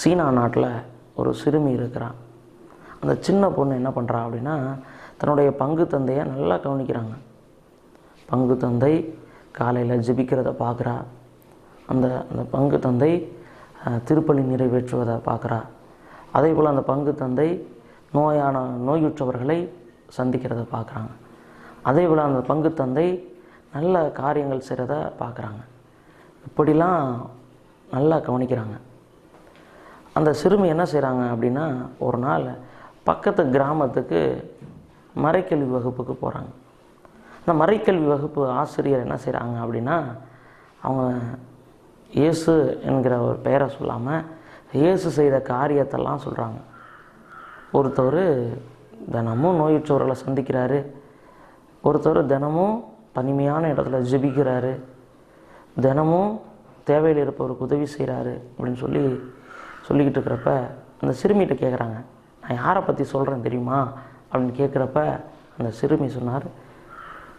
சீனா நாட்டில் ஒரு சிறுமி இருக்கிறான் அந்த சின்ன பொண்ணு என்ன பண்ணுறா அப்படின்னா தன்னுடைய பங்கு தந்தையை நல்லா கவனிக்கிறாங்க. பங்கு தந்தை காலையில் ஜெபிக்கிறத பார்க்குறா. அந்த அந்த பங்கு தந்தை திருப்பலி நிறைவேற்றுவதை பார்க்குறா. அதே போல் அந்த பங்கு தந்தை நோயான நோயுற்றவர்களை சந்திக்கிறத பார்க்குறாங்க. அதே போல் அந்த பங்கு தந்தை நல்ல காரியங்கள் செய்கிறத பார்க்குறாங்க. இப்படிலாம் நல்லா கவனிக்கிறாங்க. அந்த சிறுமி என்ன செய்கிறாங்க அப்படின்னா ஒரு நாள் பக்கத்து கிராமத்துக்கு மறைக்கல்வி வகுப்புக்கு போகிறாங்க அந்த மறைக்கல்வி வகுப்பு ஆசிரியர் என்ன செய்கிறாங்க அப்படின்னா அவங்க இயேசு என்கிற ஒரு பெயரை சொல்லாமல் இயேசு செய்த காரியத்தெல்லாம் சொல்கிறாங்க ஒருத்தவர் தினமும் நோயுற்றவர்களை சந்திக்கிறாரு. ஒருத்தர் தினமும் தனிமையான இடத்துல ஜெபிக்கிறாரு. தினமும் தேவையில் இருப்பவருக்கு உதவி செய்கிறாரு அப்படின்னு சொல்லி சொல்லிக்கிட்டு இருக்கிறப்ப அந்த சிறுமிகிட்ட கேட்குறாங்க நான் யாரை பற்றி சொல்கிறேன் தெரியுமா? அப்படின்னு கேட்குறப்ப அந்த சிறுமி சொன்னார்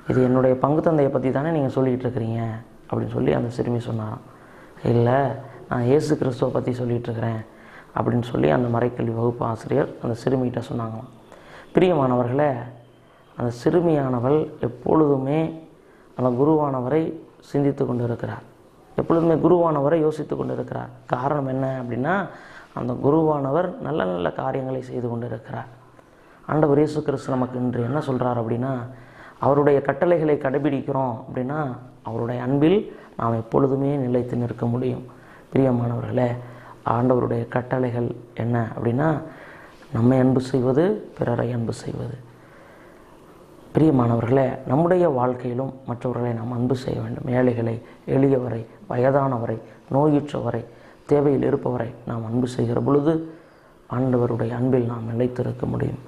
இது என்னுடைய பங்கு தந்தையை பற்றி தானே நீங்கள் சொல்லிக்கிட்டு இருக்கிறீங்க? அப்படின்னு சொல்லி அந்த சிறுமி சொன்னாராம். இல்லை நான் இயேசு கிறிஸ்துவை பற்றி சொல்லிகிட்டு இருக்கிறேன் அப்படின்னு சொல்லி அந்த மறைக்கல்வி வகுப்பு ஆசிரியர் அந்த சிறுமிகிட்ட சொன்னாங்களாம். பிரியமானவர்களே அந்த சிறுமியானவள் எப்பொழுதுமே அந்த குருவானவரை சிந்தித்து கொண்டு இருக்கிறார் எப்பொழுதுமே குருவானவரை யோசித்து கொண்டு இருக்கிறார் காரணம் என்ன அப்படின்னா அந்த குருவானவர் நல்ல நல்ல காரியங்களை செய்து கொண்டு இருக்கிறார் ஆண்டவர் இயேசு கிறிஸ்து நமக்கு இன்று என்ன சொல்கிறார் அப்படின்னா அவருடைய கட்டளைகளை கடைபிடிக்கிறோம் அப்படின்னா அவருடைய அன்பில் நாம் எப்பொழுதுமே நிலைத்து நிற்க முடியும். பிரியமானவர்களே ஆண்டவருடைய கட்டளைகள் என்ன அப்படின்னா நம்மை அன்பு செய்வது பிறரை அன்பு செய்வது. பிரியமானவர்களே நம்முடைய வாழ்க்கையிலும் மற்றவர்களை நாம் அன்பு செய்ய வேண்டும். ஏழைகளை எளியவரை வயதானவரை நோயுற்றவரை தேவையில் இருப்பவரை நாம் அன்பு செய்கிற பொழுது ஆண்டவருடைய அன்பில் நாம் நிலைத்திருக்க முடியும்.